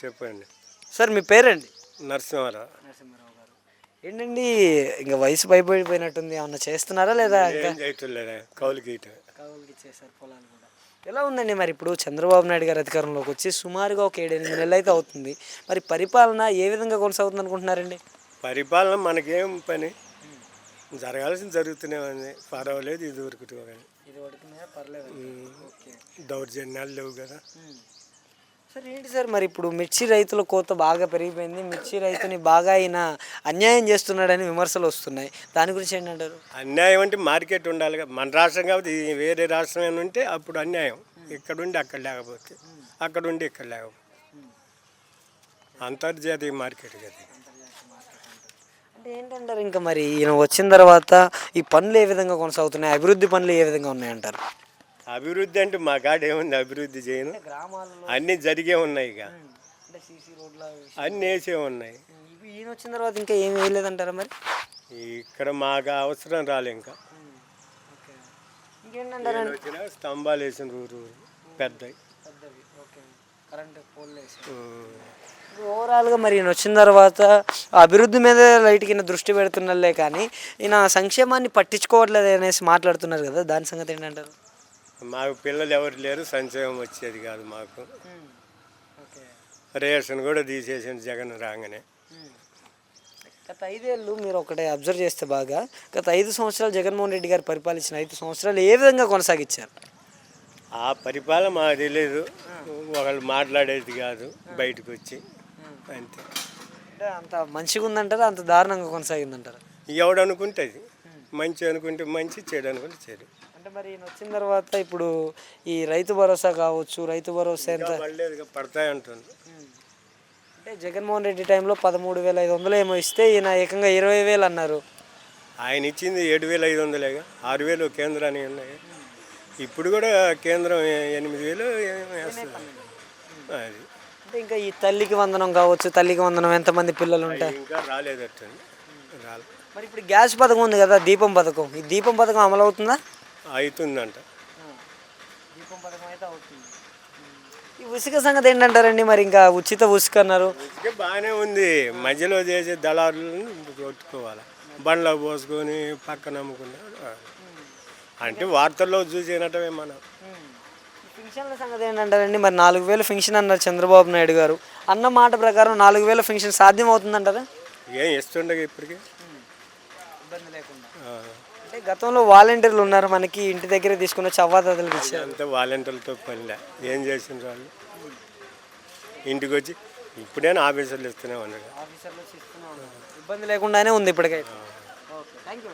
చెప్పండి. సార్ మీ పేరండి? నరసింహారావు. నరసింహారావు గారు. ఏంటండి ఇంకా వయసు పైపోయిపోయినట్టుంది ఏమన్నా చేస్తున్నారా లేదా ఏం చేయట్లేదా కౌలుకి పొలాలు కూడా. ఎలా ఉందండి మరి ఇప్పుడు చంద్రబాబు నాయుడు గారు అధికారంలోకి వచ్చి సుమారుగా ఒక ఏడెనిమిది నెలలు అయితే అవుతుంది. మరి పరిపాలన ఏ విధంగా కొనసాగుతుంది అనుకుంటున్నారండి? పరిపాలన మనకేం పని? జరగాల్సింది జరుగుతూనే ఉంది. పర్వాలేదు ఇది వరకు కానీ ఇది వరకు పర్లేదు ఓకే. దౌర్జన్యాలు లేవు కదా. సార్ ఏంటి సార్? మరి ఇప్పుడు మిర్చి రైతుల కోత బాగా పెరిగిపోయింది. మిర్చి రైతుని బాగా ఆయన అన్యాయం చేస్తున్నాడని విమర్శలు వస్తున్నాయి. దాని గురించి ఏంటంటారు? అన్యాయం అంటే మార్కెట్ ఉండాలి మన రాష్ట్రం కాబట్టి ఇది వేరే రాష్ట్రం ఉంటే అప్పుడు అన్యాయం. ఇక్కడుండి అక్కడ లేకపోతే అక్కడ ఉండి ఇక్కడ లేకపోతే. అంతర్జాతీయ మార్కెట్ కదా అంటే ఏంటంటారు ఇంకా మరి? ఈయన వచ్చిన తర్వాత ఈ పనులు ఏ విధంగా కొనసాగుతున్నాయి? అభివృద్ధి పనులు ఏ విధంగా ఉన్నాయంటారు? అభివృద్ధి అంటే మా కాడ ఏముంది అభివృద్ధి చేయను. గ్రామాలలో అన్నీ జరిగే ఉన్నాయి ఇక. అంటే సీసీ రోడ్ల అన్నీ వేసే ఉన్నాయి. ఇవి ఈయన వచ్చిన తర్వాత ఇంకా ఏం వేయలేదంటారా మరి? ఇక్కడ మాకు అవసరం రాలే ఇంకా. ఓకే. ఇంకేంటంటారు? నేను వచ్చిన స్తంభాలు వేసిన ఊరు పెద్దవి. పెద్దవి. ఓకే. Current pole um. ఓవరాల్గా మరి ఈయన వచ్చిన తర్వాత అభివృద్ధి మీద లైట్ కింద దృష్టి పెడుతున్నలే కానీ ఈయన సంక్షేమాన్ని పట్టించుకోవట్లేదు అనేసి మాట్లాడుతున్నారు కదా. దాని సంగతి ఏంటంటారు? మాకు పిల్లలు ఎవరు లేరు సంక్షేమం వచ్చేది కాదు మాకు. ఓకే. రేషన్ కూడా తీసేసింది జగన్ రాగానే. గత ఐదేళ్ళు మీరు ఒకటే అబ్జర్వ్ చేస్తే బాగా గత ఐదు సంవత్సరాలు జగన్మోహన్ రెడ్డి గారు పరిపాలించిన ఐదు సంవత్సరాలు ఏ విధంగా కొనసాగించారు? ఆ పరిపాలన మాకు తెలియదు ఒకళ్ళు మాట్లాడేది కాదు బయటకు వచ్చి అంతే. అంటే అంత మంచిగా ఉందంటారా అంత దారుణంగా కొనసాగిందంటారా? ఎవడు అనుకుంటే అది మంచి అనుకుంటే మంచి చెడు అనుకుంటే చెడు. అంటే మరి ఈయన వచ్చిన తర్వాత ఇప్పుడు ఈ రైతు భరోసా కావచ్చు రైతు భరోసా ఎంత? పడలేదు పడతాయి అంటుంది అంటే జగన్మోహన్ రెడ్డి టైంలో పదమూడు వేల ఐదు వందలు ఏమో ఇస్తే ఈయన ఏకంగా ఇరవై వేలు అన్నారు. ఆయన ఇచ్చింది ఏడు వేల ఐదు వందలేగా ఆరు వేలు కేంద్రానికి ఉన్నాయి. ఇప్పుడు కూడా కేంద్రం ఎనిమిది వేలు వేస్తుంది. అది. అంటే ఇంకా ఈ తల్లికి వందనం కావచ్చు తల్లికి వందనం ఎంతమంది పిల్లలు ఉంటాయి? ఇంకా రాలేదట్టండి రాలే. మరి ఇప్పుడు గ్యాస్ పథకం ఉంది కదా దీపం పథకం. ఈ దీపం పథకం అమలు అవుతుందా అవుతుందంట. దీపం పథకం అయితే అవుతుంది. ఈ ఉసిక సంగతి ఏంటంటారండి మరి ఇంకా ఉచిత ఉసుక అన్నారు? బాగానే ఉంది. మధ్యలో చేసే దళారులను కొట్టుకోవాలి. బండ్లో పోసుకొని పక్కన అమ్ముకున్నా అంటే వార్తల్లో చూసినట్టమే మనం. ఫింక్షన్ల సంగతి ఏంటంటారండి? మరి నాలుగు వేలు ఫింక్షన్ అన్నారు చంద్రబాబు నాయుడు గారు. అన్న మాట ప్రకారం నాలుగు వేల ఫింక్షన్ సాధ్యం అవుతుందంటారా? ఏం ఇస్తుండగా ఇప్పటికి? ఇబ్బంది లేకుండా. అంటే గతంలో వాలంటీర్లు ఉన్నారు మనకి ఇంటి దగ్గర తీసుకున్న చవ్వాదతలకు ఇచ్చారు అంతా వాలంటీర్లతో పనిలే. ఏం చేసిన వాళ్ళు? ఇంటికి వచ్చి ఇప్పుడైనా ఆఫీసర్లు ఇస్తూనే ఆఫీసర్లు ఇబ్బంది లేకుండానే ఉంది ఇప్పటికైతే. Okay thank you